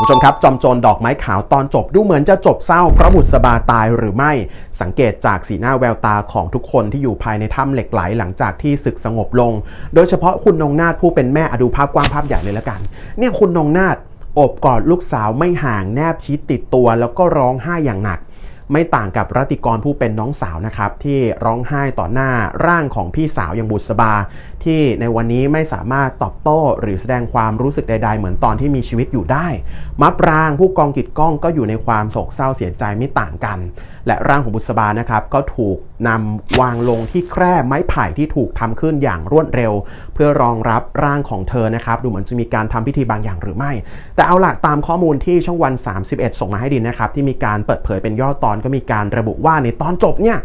ผู้ชมครับจอมโจรดอกไม้ขาวตอนจบดูเหมือนจะจบเศร้าเพราะบุษบาตายหรือไม่ สังเกตจากสีหน้าแววตาของทุกคนที่อยู่ภายในถ้ำเหล็กไหลหลังจากที่ศึกสงบลง โดยเฉพาะคุณนงนาถผู้เป็นแม่อดูภาพกว้างภาพใหญ่เลยละกัน เนี่ยคุณนงนาถอบกอดลูกสาวไม่ห่างแนบชิดติดตัวแล้วก็ร้องไห้อย่างหนัก ไม่ต่างกับรัติกรผู้เป็นน้องสาวนะครับ ที่ร้องไห้ต่อหน้าร่างของพี่สาวอย่างบุษบา ที่ในวันนี้ไม่สามารถตอบโต้หรือแสดงความรู้สึกใด ๆ เหมือนตอนที่มีชีวิตอยู่ได้ มัปรางผู้กองกิดก้องก็อยู่ในความโศกเศร้าเสียใจไม่ต่างกัน และร่างของบุษบานะครับก็ถูกนำวางลงที่แคร่ไม้ไผ่ที่ถูกทำขึ้นอย่างรวดเร็ว เพื่อรองรับร่างของเธอนะครับดูเหมือนจะมีการทำพิธีบางอย่างหรือไม่ แต่เอาล่ะตามข้อมูลที่ช่องวัน 31 ส่งมาให้ดินนะครับที่มีการเปิดเผยเป็นย่อตอนก็มีการระบุว่าในตอนจบเนี่ย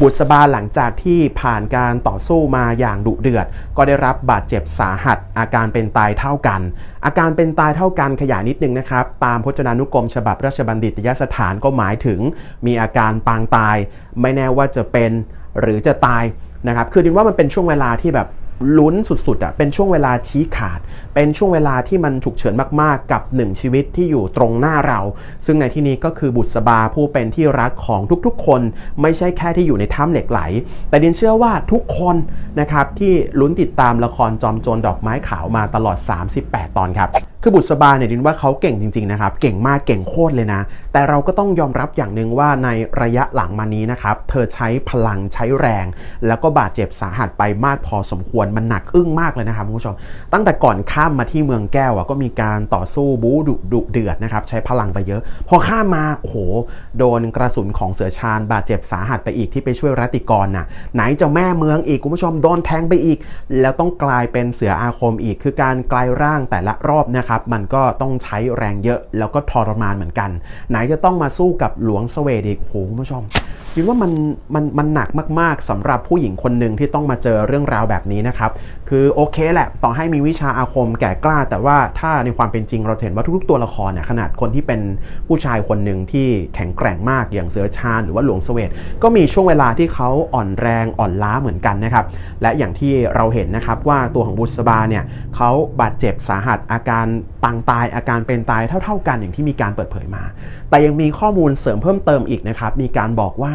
บุษบาหลังจากที่ผ่านการต่อสู้มาอย่างดุเดือด ก็ได้รับบาดเจ็บสาหัส อาการเป็นตายเท่ากัน อาการเป็นตายเท่ากันขยายนิดนึงนะครับ ตามพจนานุกรมฉบับราชบัณฑิตยสถานก็หมายถึง มีอาการปางตาย ไม่แน่ว่าจะเป็นหรือจะตายนะครับ คือดินว่ามันเป็นช่วงเวลาที่แบบ ลุ้นสุดๆอะเป็นช่วงเวลาชี้ขาด เป็นช่วงเวลาที่มันฉุกเฉินมากๆ กับหนึ่งชีวิตที่อยู่ตรงหน้าเรา ซึ่งในที่นี้ก็คือบุษบาผู้เป็นที่รักของทุกๆ คน ไม่ใช่แค่ที่อยู่ในถ้ำเหล็กไหล แต่ดินเชื่อว่าทุกคนนะครับที่ลุ้นติดตามละครจอมโจรดอกไม้ขาวมาตลอด 38 ตอนครับคือบุษบาเนี่ยดินว่าเขาเก่งจริงๆนะครับเก่งมากเก่งโคตรเลยนะ แต่เราก็ต้องยอมรับอย่างหนึ่งว่าในระยะหลังมานี้นะครับเธอใช้พลังใช้แรง แล้วก็บาดเจ็บสาหัสไปมากพอสมควรมันหนักอึ้งมากเลยนะครับคุณผู้ชม ตั้งแต่ก่อนข้ามมาที่เมืองแก้วอะก็มีการต่อสู้บู๊ดุดุเดือดนะครับใช้พลังไปเยอะ พอข้ามมาโอ้โหโดนกระสุนของเสือชาญบาดเจ็บสาหัสไปอีกที่ไปช่วยรัติกรน่ะไหนจ้าแม่เมืองอีกคุณผู้ชมโดนแทงไปอีก แล้วต้องกลายเป็นเสืออาคมอีก คือการกลายร่างแต่ละรอบนะครับมันก็ต้องใช้แรงเยอะแล้วก็ทรมานเหมือนกัน ไหนจะต้องมาสู้กับหลวงสเวดอีกโอ้โหคุณผู้ชม คิดว่ามันมันมันหนักมากๆสำหรับผู้หญิงคนหนึ่งที่ต้องมาเจอเรื่องราวแบบนี้นะครับ คือโอเคแหละ ต่อให้มีวิชาอาคมแก่กล้า แต่ว่าถ้าในความเป็นจริงเราเห็นว่าทุกๆตัวละครเนี่ยขนาดคนที่เป็นผู้ชายคนหนึ่งที่แข็งแกร่งมากอย่างเสือชาญหรือว่าหลวงสเวดก็มีช่วงเวลาที่เขาอ่อนแรงอ่อนล้าเหมือนกันนะครับ และอย่างที่เราเห็นนะครับว่าตัวของบุษบาเนี่ยเขาบาดเจ็บสาหัสอาการปางตายอาการเป็นตายเท่า ๆ กันอย่างที่มีการเปิดเผยมา แต่ยังมีข้อมูลเสริมเพิ่มเติมอีกนะครับมีการบอกว่า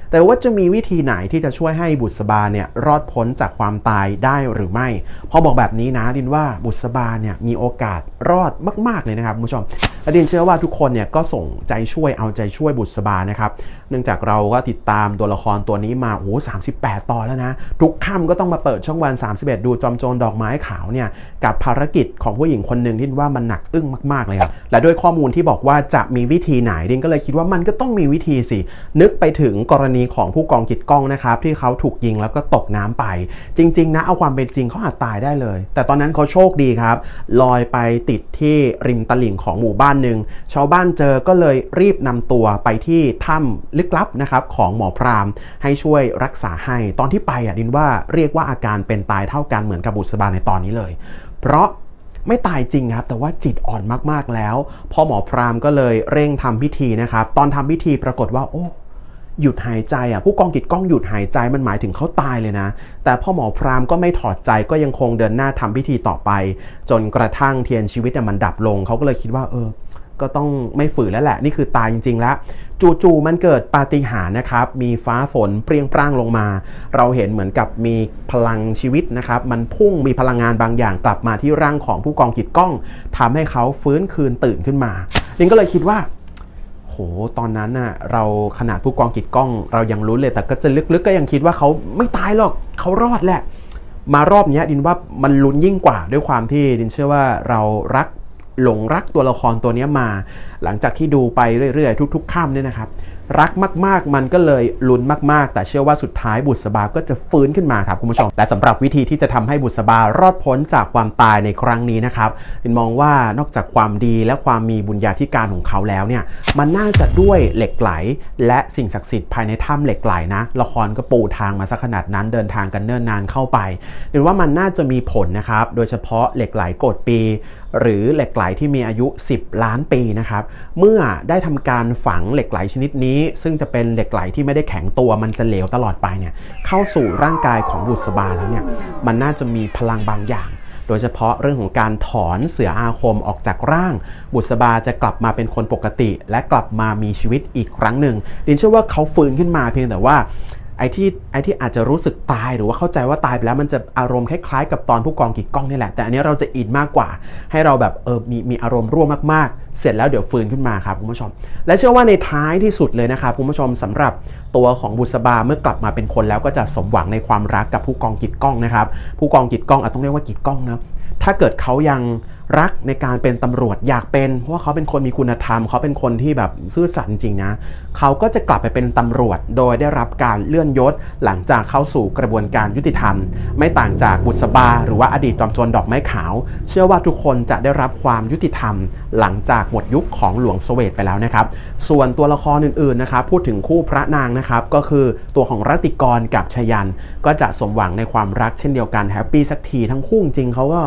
แต่ว่าจะมีวิธีไหนที่จะช่วยให้บุษบาเนี่ยรอดพ้นจากความตายได้หรือไม่ พอบอกแบบนี้นะดินว่าบุษบาเนี่ยมีโอกาสรอดมาก ๆ เลยนะครับคุณผู้ชมและดินเชื่อว่าทุกคนเนี่ยก็ส่งใจช่วยเอาใจช่วยบุษบานะครับ เนื่องจากเราก็ติดตามตัวละครตัวนี้มาโอ้โห38ตอนแล้วนะ ทุกค่ำก็ต้องมาเปิดช่องวัน 31 ดูจอมโจรดอกไม้ขาวเนี่ยกับภารกิจของผู้หญิงคนหนึ่งที่ว่ามันหนักอึ้งมาก ๆ เลยครับ และด้วยข้อมูลที่บอกว่าจะมีวิธีไหนดินก็เลยคิดว่ามันก็ต้องมีวิธีสินึกไปถึงกรณีีของผู้กองกิจก้องนะครับที่เขาถูกยิงแล้วก็ตกน้ำไป จริง ๆ นะเอาความเป็นจริงเขาอาจตายได้เลย แต่ตอนนั้นเขาโชคดีครับ ลอยไปติดที่ริมตลิ่งของหมู่บ้านหนึ่งชาวบ้านเจอก็เลยรีบนำตัวไปที่ถ้ำลึกลับนะครับของหมอพรามให้ช่วยรักษาให้ตอนที่ไปอะดินว่าเรียกว่าอาการเป็นตายเท่ากันเหมือนกับบุษบาในตอนนี้เลย เพราะไม่ตายจริงครับ แต่ว่าจิตอ่อนมากๆแล้ว พอหมอพรามก็เลยเร่งทำพิธีนะครับ ตอนทำพิธีปรากฏว่าโอ้ หยุดหายใจอะผู้กองกิจก้องหยุดหายใจมันหมายถึงเขาตายเลยนะ แต่พ่อหมอพรามก็ไม่ถอดใจก็ยังคงเดินหน้าทำพิธีต่อไป จนกระทั่งเทียนชีวิตมันดับลงเขาก็เลยคิดว่าเออก็ต้องไม่ฝืนแล้วแหละ นี่คือตายจริง ๆ แล้ว จู่ๆมันเกิดปาฏิหาริย์นะครับ มีฟ้าฝนเปรี้ยงปร้างลงมา เราเห็นเหมือนกับมีพลังชีวิตนะครับ มันพุ่งมีพลังงานบางอย่างกลับมาที่ร่างของผู้กองกิจก้องทำให้เขาฟื้นคืนตื่นขึ้นมาลิงก็เลยคิดว่า โหตอนนั้นน่ะเราขนาดผู้กองกิดกล้อง เรายังรู้เลยแต่ก็จะลึกๆก็ยังคิดว่าเขาไม่ตายหรอกเขารอดแหละ มารอบนี้ดินว่ามันลุ้นยิ่งกว่าด้วยความที่ดินเชื่อว่าเรารักหลงรักตัวละครตัวนี้มา หลังจากที่ดูไปเรื่อยๆ ทุก ๆค่ำเนี่ยนะครับ รักมากๆ มันก็เลยลุ้นมากๆ แต่เชื่อว่าสุดท้ายบุษบา ก็จะฟื้นขึ้นมาครับคุณผู้ชม และสำหรับวิธีที่จะทำให้บุษบารอดพ้นจากความตายในครั้งนี้นะครับดินมองว่านอกจากความดีและความมีบุญญาธิการของเขาแล้วเนี่ย มันน่าจะด้วยเหล็กไหล และสิ่งศักดิ์สิทธิ์ภายในถ้ำเหล็กไหลนะ ละครก็ปูทางมาสักขนาดนั้นเดินทางกันเนิ่นนานเข้าไปหรือว่ามันน่าจะมีผลนะครับ โดยเฉพาะเหล็กไหลโกดปี หรือเหล็กไหลที่มีอายุ 10 ล้านปีนะครับเมื่อได้ทำการฝังเหล็กไหลชนิดนี้ ซึ่งจะเป็นเหล็กไหลที่ไม่ได้แข็งตัวมันจะเหลวตลอดไปเนี่ยเข้าสู่ร่างกายของบุษบาแล้วเนี่ยมันน่าจะมีพลังบางอย่างโดโดยเฉพาะเรื่องของการถอนเสืออาคมออกจากร่าง บุษบาจะกลับมาเป็นคนปกติ และกลับมามีชีวิตอีกครั้งหนึ่งดินเชื่อว่าเขาฟื้นขึ้นมาเพียงแต่ว่า ไอ้ที่ไอ้ที่อาจจะรู้สึกตายหรือว่าเข้าใจว่าตายไปแล้วมันจะอารมณ์คล้ายๆกับตอนผู้กองกิกกล้องนี่แหละ แต่อันนี้เราจะอินมากกว่า ให้เราแบบเออมีมีอารมณ์ร่วมมากๆ เสร็จแล้วเดี๋ยวฟื้นขึ้นมาครับคุณผู้ชม และเชื่อว่าในท้ายที่สุดเลยนะครับคุณผู้ชมสำหรับตัวของบุษบาเมื่อกลับมาเป็นคนแล้วก็จะสมหวังในความรักกับผู้กองกิกกล้องนะครับผู้กองกิกกล้องอาจต้องเรียกว่ากิกกล้องนะถ้าเกิดเขายังรักในการเป็นตำรวจอยากเป็น เพราะว่าเขาเป็นคนมีคุณธรรม เขาเป็นคนที่แบบซื่อสัตย์จริงนะเขาก็จะกลับไปเป็นตำรวจ โดยได้รับการเลื่อนยศ หลังจากเข้าสู่กระบวนการยุติธรรม ไม่ต่างจากบุษบา หรือว่าอดีตจอมโจรดอกไม้ขาว เชื่อว่าทุกคนจะได้รับความยุติธรรม หลังจากหมดยุคของหลวงเสวตไปแล้วนะครับ ส่วนตัวละครอื่นๆนะครับพูดถึงคู่พระนางนะครับก็คือตัวของรัติกรกับชยัน ก็จะสมหวังในความรักเช่นเดียวกันแฮปปี้สักทีทั้งคู่จริงเขาก็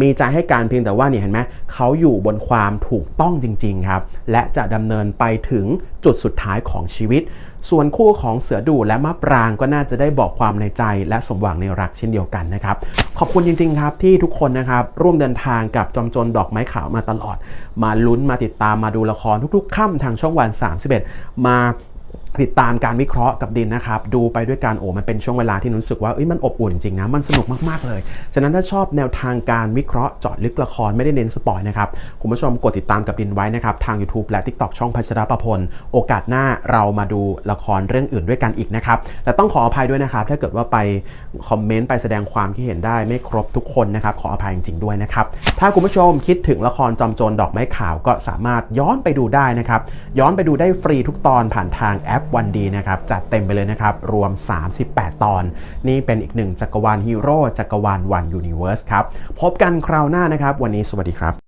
มีใจให้การเพียงแต่ว่านี่เห็นไหมเขาอยู่บนความถูกต้องจริงๆครับ และจะดำเนินไปถึงจุดสุดท้ายของชีวิต ส่วนคู่ของเสือดูและมะปรางก็น่าจะได้บอกความในใจและสมหวังในรักเช่นเดียวกันนะครับ ขอบคุณจริง ๆ ครับที่ทุกคนนะครับร่วมเดินทางกับจอมโจรดอกไม้ขาวมาตลอด มาลุ้นมาติดตามมาดูละครทุกๆค่ำทางช่องวัน 31 มา ติดตามการวิเคราะห์กับดินนะครับ ดูไปด้วยกันโอ้มันเป็นช่วงเวลาที่รู้สึกว่าเอ้ยมันอบอุ่นจริงนะ มันสนุกมากๆเลย ฉะนั้นถ้าชอบแนวทางการวิเคราะห์เจาะลึกละครไม่ได้เน้นสปอยนะครับ คุณผู้ชมกดติดตามกับดินไว้นะครับ ทาง YouTube และ TikTok ช่องพัชรประพล โอกาสหน้าเรามาดูละครเรื่องอื่นด้วยกันอีกนะครับแต่ต้องขออภัยด้วยนะครับ ถ้าเกิดว่าไปคอมเมนต์ไปแสดงความคิดเห็นได้ไม่ครบทุกคนนะครับ ขออภัยจริงๆด้วยนะครับ ถ้าคุณผู้ชมคิดถึงละครจอมโจรดอกไม้ขาวก็สามารถย้อนไปดูได้นะครับ ย้อนไปดูได้ฟรีทุกตอนผ่านทางแอปวันดีนะครับจัดเต็มไปเลยนะครับ รวม 38 ตอน นี่เป็นอีกหนึ่งจักรวาลฮีโร่จักรวาลวันยูนิเวิร์สครับ พบกันคราวหน้านะครับ วันนี้สวัสดีครับ